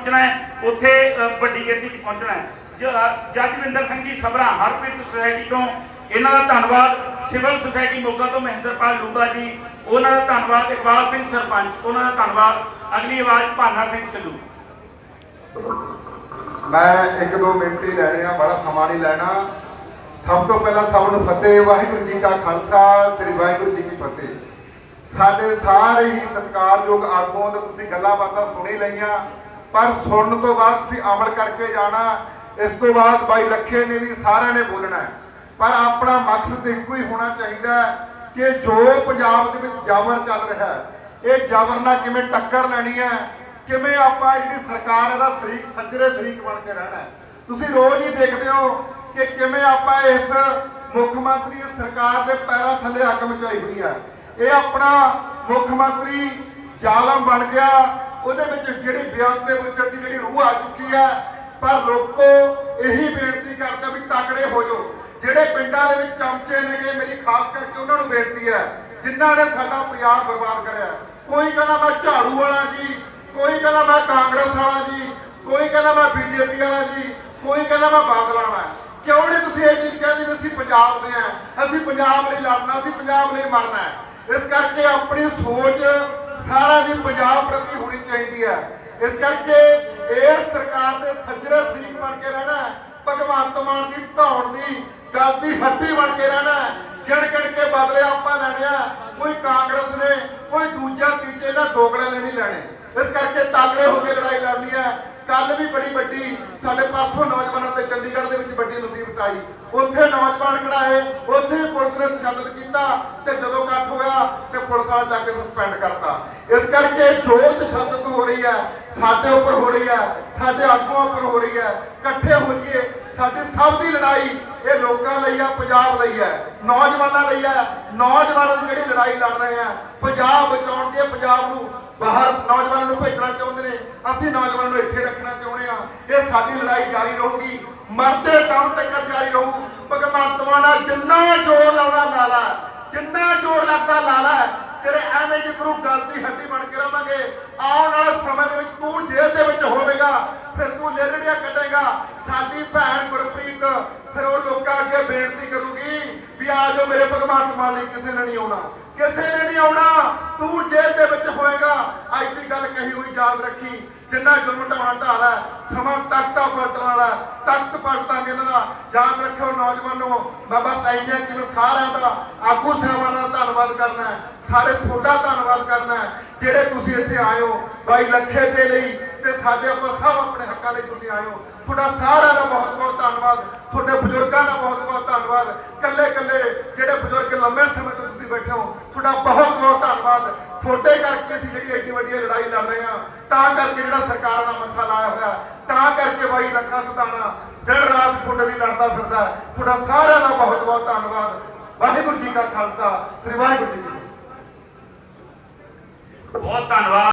ਪਹੁੰਚਣਾ ਹੈ, ਉੱਥੇ ਵੱਡੀ ਗਿਣਤੀ 'ਚ ਪਹੁੰਚਣਾ ਹੈ। ਜ- ਸਿੰਘ ਜੀ ਸਭਰਾ ਹਰਪ੍ਰੀਤ ਸੁਸਾਇਟੀ ਤੋਂ, ਇਹਨਾਂ ਦਾ ਧੰਨਵਾਦ। ਸਿਵਲ ਸੁਸਾਇਟੀ ਮੋਗਾ ਤੋਂ ਮਹਿੰਦਰਪਾਲ ਲੂਬਾ ਜੀ, ਉਹਨਾਂ ਦਾ ਧੰਨਵਾਦ। ਇਕਬਾਲ ਸਿੰਘ ਸਰਪੰਚ, ਉਹਨਾਂ ਦਾ ਧੰਨਵਾਦ। ਅਗਲੀ ਆਵਾਜ਼ ਭਾਨਾ ਸਿੰਘ ਸਲੂ। ਮੈਂ ਇੱਕ ਦੋ ਮਿੰਟ ਹੀ ਲੈਣੇ ਆ ਬੜਾ ਸਮਾਂ ਨਹੀਂ ਲੈਣਾ। ਸਭ ਤੋਂ ਪਹਿਲਾਂ ਸਭ ਨੂੰ ਫਤਿਹ, ਵਾਹਿਗੁਰੂ ਜੀ ਕਾ ਖਾਲਸਾ, ਸ੍ਰੀ ਵਾਹਿਗੁਰੂ ਜੀ ਕੀ ਫਤਿਹ। ਸਾਡੇ ਸਾਰੇ ਹੀ ਸਤਿਕਾਰਯੋਗ ਆਗੂਆਂ ਤੋਂ ਤੁਸੀਂ ਗੱਲਾਂ ਬਾਤਾਂ ਸੁਣੀ ਲਈਆਂ। ਪਰ ਸੁਣਨ ਤੋਂ ਬਾਅਦ ਤੁਸੀਂ ਅਮਲ ਕਰਕੇ ਜਾਣਾ, ਇਸ ਤੋਂ ਬਾਅਦ ਬਾਈ ਲੱਖੇ ਨੇ ਵੀ ਸਾਰਿਆਂ ਨੇ ਬੋਲਣਾ ਪਰ ਆਪਣਾ ਮਕਸਦ ਇੱਕੋ ਹੀ ਹੋਣਾ ਚਾਹੀਦਾ ਕਿ ਜੋ ਪੰਜਾਬ ਦੇ ਵਿੱਚ ਜ਼ਬਰ ਚੱਲ ਰਿਹਾ ਹੈ, ਇਹ ਜ਼ਬਰ ਨਾਲ ਕਿਵੇਂ ਟੱਕਰ ਲੈਣੀ ਹੈ, ਕਿਵੇਂ ਆਪਾਂ ਜਿਹੜੀ ਸਰਕਾਰ ਇਹਦਾ ਸ਼ਰੀਕ, ਸੱਜਰੇ ਸ਼ਰੀਕ ਬਣ ਕੇ ਰਹਿਣਾ ਤੁਸੀਂ ਰੋਜ਼ ਹੀ ਦੇਖਦੇ ਹੋ ਕਿ ਕਿਵੇਂ ਆਪਾਂ ਇਸ ਮੁੱਖ ਮੰਤਰੀ ਸਰਕਾਰ ਦੇ ਪੈਰਾਂ ਥੱਲੇ ਅੱਗ ਮਚਾਈ ਹੋਈ ਹੈ। ਇਹ ਆਪਣਾ ਮੁੱਖ ਮੰਤਰੀ ਜ਼ਾਲਮ ਬਣ ਗਿਆ ਉਹਦੇ ਵਿੱਚ ਜਿਹੜੀ ਬਿਆਨ ਤੇ ਵਿਚਰ ਦੀ ਜਿਹੜੀ ਰੂਹ ਆ ਚੁੱਕੀ ਹੈ ਪਰ ਲੋਕੋ ਇਹੀ ਬੇਨਤੀ ਕਰਦਾ ਵੀ ਤਕੜੇ ਹੋ ਜਾਓ। ਜਿਹੜੇ ਪਿੰਡਾਂ ਦੇ ਵਿੱਚ ਚਮਚੇ ਨੇਗੇ, ਮੇਰੀ ਖਾਸ ਕਰਕੇ ਉਹਨਾਂ ਨੂੰ ਬੇਨਤੀ ਹੈ, ਜਿਨ੍ਹਾਂ ਨੇ ਸਾਡਾ ਪੰਜਾਬ ਬਰਬਾਦ ਕਰਿਆ। ਕੋਈ ਕਹਿੰਦਾ ਮੈਂ ਝਾੜੂ ਵਾਲਾ ਜੀ, ਕੋਈ ਕਹਿੰਦਾ ਮੈਂ ਕਾਂਗਰਸ ਵਾਲਾ ਜੀ, ਕੋਈ ਕਹਿੰਦਾ ਮੈਂ ਬੀਜੇਪੀ ਵਾਲਾ ਜੀ, ਕੋਈ ਕਹਿੰਦਾ ਮੈਂ ਬਾਦਲਾਂ ਵਾਲਾ। ਕਿਉਂ ਨਹੀਂ ਤੁਸੀਂ ਇਹ ਚੀਜ਼ ਕਹਿੰਦੇ ਵੀ ਅਸੀਂ ਪੰਜਾਬ ਦੇ ਆ? ਅਸੀਂ ਪੰਜਾਬ ਲਈ ਲੜਨਾ, ਅਸੀਂ ਪੰਜਾਬ ਲਈ ਮਰਨਾ ਇਸ ਕਰਕੇ ਆਪਣੀ ਸੋਚ ਸਾਰਾ ਦੀ ਪੰਜਾਬ ਪ੍ਰਤੀ ਹੋਣੀ ਚਾਹੀਦੀ ਹੈ। ਇਸ ਕਰਕੇ ਇਹ ਸਰਕਾਰ ਦੇ ਸੱਜਰੇ ਸਰੀਕ ਬਣ ਕੇ ਰਹਿਣਾ ਭਗਵੰਤ ਮਾਨ ਦੀ ਧੌਣ ਦੀ ਗੱਲ ਦੀ ਹੱਡੀ ਬਣ ਕੇ ਰਹਿਣਾ ਗਿਣ ਗਿਣ ਕੇ ਬਦਲੇ ਆਪਾਂ ਲੈਣੇ ਕੋਈ ਕਾਂਗਰਸ ਨੇ, ਕੋਈ ਦੂਜਾ ਤੀਜੇ ਨਾ ਦੋਗਲੇ ਨੇ ਨਹੀਂ ਲੈਣੇ। ਇਸ ਕਰਕੇ ਤਾਕੜੇ ਹੋ ਕੇ ਲੜਾਈ ਲੜਨੀ ਹੈ। ਕੱਲ ਵੀ ਬੜੀ ਵੱਡੀ ਸਾਡੇ ਪਾਸੋਂ ਨੌਜਵਾਨਾਂ ਤੇ ਚੰਡੀਗੜ੍ਹ ਦੇ ਵਿੱਚ ਵੱਡੀ ਮੁਸੀਬਤ ਆਈ। ਉੱਥੇ ਨੌਜਵਾਨ ਕਢਾਏ ਉੱਥੇ ਪੁਲਿਸ ਨੇ ਤਸ਼ੱਦਦ ਕੀਤਾ। ਤੇ ਜਦੋਂ ਇਕੱਠ ਹੋਇਆ ਤੇ ਪੁਲਿਸ ਵਾਲਾ ਜਾ ਕੇ ਸਸਪੈਂਡ ਕਰਤਾ। ਇਸ ਕਰਕੇ ਜੋ ਤਸ਼ੱਦਦ ਹੋ ਰਹੀ ਹੈ, ਸਾਡੇ ਉੱਪਰ ਹੋ ਰਹੀ ਹੈ, ਸਾਡੇ ਆਗੂਆਂ ਉੱਪਰ ਹੋ ਰਹੀ ਹੈ। ਇਕੱਠੇ ਹੋ ਜਾਈਏ ਸਾਡੀ ਸਭ ਦੀ ਲੜਾਈ, ਇਹ ਲੋਕਾਂ ਲਈ ਆ, ਪੰਜਾਬ ਲਈ ਹੈ। ਨੌਜਵਾਨਾਂ ਲਈ ਹੈ, ਨੌਜਵਾਨਾਂ ਦੀ ਜਿਹੜੀ ਲੜਾਈ ਲੜ ਰਹੇ ਆ, ਪੰਜਾਬ ਬਚਾਉਣ ਦੀ ਪੰਜਾਬ ਨੂੰ ਬਾਹਰ ਨੌਜਵਾਨਾਂ ਨੂੰ ਭੇਜਣਾ ਚਾਹੁੰਦੇ ਨੇ, ਅਸੀਂ ਨੌਜਵਾਨਾਂ ਨੂੰ ਇੱਥੇ ਰੱਖਣਾ ਚਾਹੁੰਦੇ ਆ ਇਹ ਸਾਡੀ ਲੜਾਈ ਜਾਰੀ ਰਹੂਗੀ, ਮਰਦੇ ਦਮ ਤੱਕ ਜਾਰੀ ਰਹੂ। ਭਗਵੰਤ ਮਾਨ ਜਿੰਨਾ ਜੋਰ ਲਾਉਣਾ ਲਾਲਾ ਜਿੰਨਾ ਜੋਰ ਲੱਗਦਾ ਲਾਲਾ ਤੇਰੇ ਐਵੇਂ ਜੀ ਗੱਲ ਦੀ ਹੱਡੀ ਬਣ ਕੇ ਰਵਾਂਗੇ, ਆਉਣ ਵਾਲੇ ਸਮੇਂ ਦੇ ਵਿੱਚ ਤੂੰ ਜੇਲ੍ਹ ਦੇ ਵਿੱਚ ਹੋਵੇਗਾ, ਫਿਰ ਤੂੰ ਲੇਲੜੀਆਂ ਕੱਢੇਗਾ। ਸਾਡੀ ਭੈਣ ਗੁਰਪ੍ਰੀਤ, ਫਿਰ ਉਹ ਲੋਕਾਂ ਅੱਗੇ ਬੇਨਤੀ ਕਰੂਗੀ ਵੀ ਆ ਜਾਓ ਮੇਰੇ ਭਗਵੰਤ ਮਾਨ ਕਿਸੇ ਨੇ ਨਹੀਂ ਆਉਣਾ। ਕਿਸੇ ਨੇ ਨਹੀਂ ਆਉਣਾ, ਤੂੰ ਜੇਲ੍ਹ ਦੇ ਵਿੱਚ ਹੋਏਗਾ ਅੱਜ ਕਹੀ ਹੋਈ, ਯਾਦ ਰੱਖੀ। ਜਿੰਨਾ ਜ਼ੁਲਮ ਢਾਉਣਾ ਹੈ, ਸਮਾਂ ਤਖਤਾ ਪਲਟਣ ਵਾਲਾ, ਤਖਤ ਪਲਟਾਂਗੇ ਇਹਨਾਂ ਦਾ। ਯਾਦ ਰੱਖਿਓ ਨੌਜਵਾਨੋ ਮੈਂ ਬਸ ਇੰਨਾ ਕਿ ਸਾਰਿਆਂ ਦਾ ਆਗੂ ਸਾਹਿਬਾਨਾਂ ਦਾ ਧੰਨਵਾਦ ਕਰਨਾ ਸਾਰੇ ਤੁਹਾਡਾ ਧੰਨਵਾਦ ਕਰਨਾ ਜਿਹੜੇ ਤੁਸੀਂ ਇੱਥੇ ਆਏ ਹੋ, ਬਾਈ ਲੱਖੇ ਦੇ ਲਈ ਤੇ ਸਾਡੇ ਆਪਾਂ ਸਭ ਆਪਣੇ ਹੱਕਾਂ ਲਈ ਤੁਸੀਂ ਆਏ ਹੋ। ਤੁਹਾਡਾ ਸਾਰਿਆਂ ਦਾ ਬਹੁਤ ਬਹੁਤ ਧੰਨਵਾਦ, ਤੁਹਾਡੇ ਬਜ਼ੁਰਗਾਂ ਦਾ ਬਹੁਤ ਬਹੁਤ ਧੰਨਵਾਦ। ਕੱਲੇ ਕੱਲੇ ਜਿਹੜੇ ਬਜ਼ੁਰਗ ਲੰਮੇ ਸਮੇਂ ਤੋਂ ਤੁਸੀਂ ਬੈਠੇ ਹੋ, ਤੁਹਾਡਾ ਬਹੁਤ ਧੰਨਵਾਦ। ਤੁਹਾਡੇ ਕਰਕੇ ਅਸੀਂ ਜਿਹੜੀ ਐਡੀ ਵੱਡੀ ਲੜਾਈ ਲੜ ਰਹੇ ਹਾਂ, ਤਾਂ ਕਰਕੇ ਜਿਹੜਾ ਸਰਕਾਰਾਂ ਦਾ ਮੱਥਾ ਲਾਇਆ ਹੋਇਆ, ਤਾਂ ਕਰਕੇ ਬਾਈ ਲੱਖਾਂ ਸਤਾਨਾ ਦਿਨ ਰਾਤ ਤੁਹਾਡੇ ਲਈ ਲੜਦਾ ਫਿਰਦਾ ਤੁਹਾਡਾ ਸਾਰਿਆਂ ਦਾ ਬਹੁਤ ਬਹੁਤ ਧੰਨਵਾਦ। ਵਾਹਿਗੁਰੂ ਜੀ ਕਾ ਖਾਲਸਾ, ਸ੍ਰੀ ਵਾਹਿਗੁਰੂ ਜੀ ਕੀ ਬਹੁਤ ਧੰਨਵਾਦ।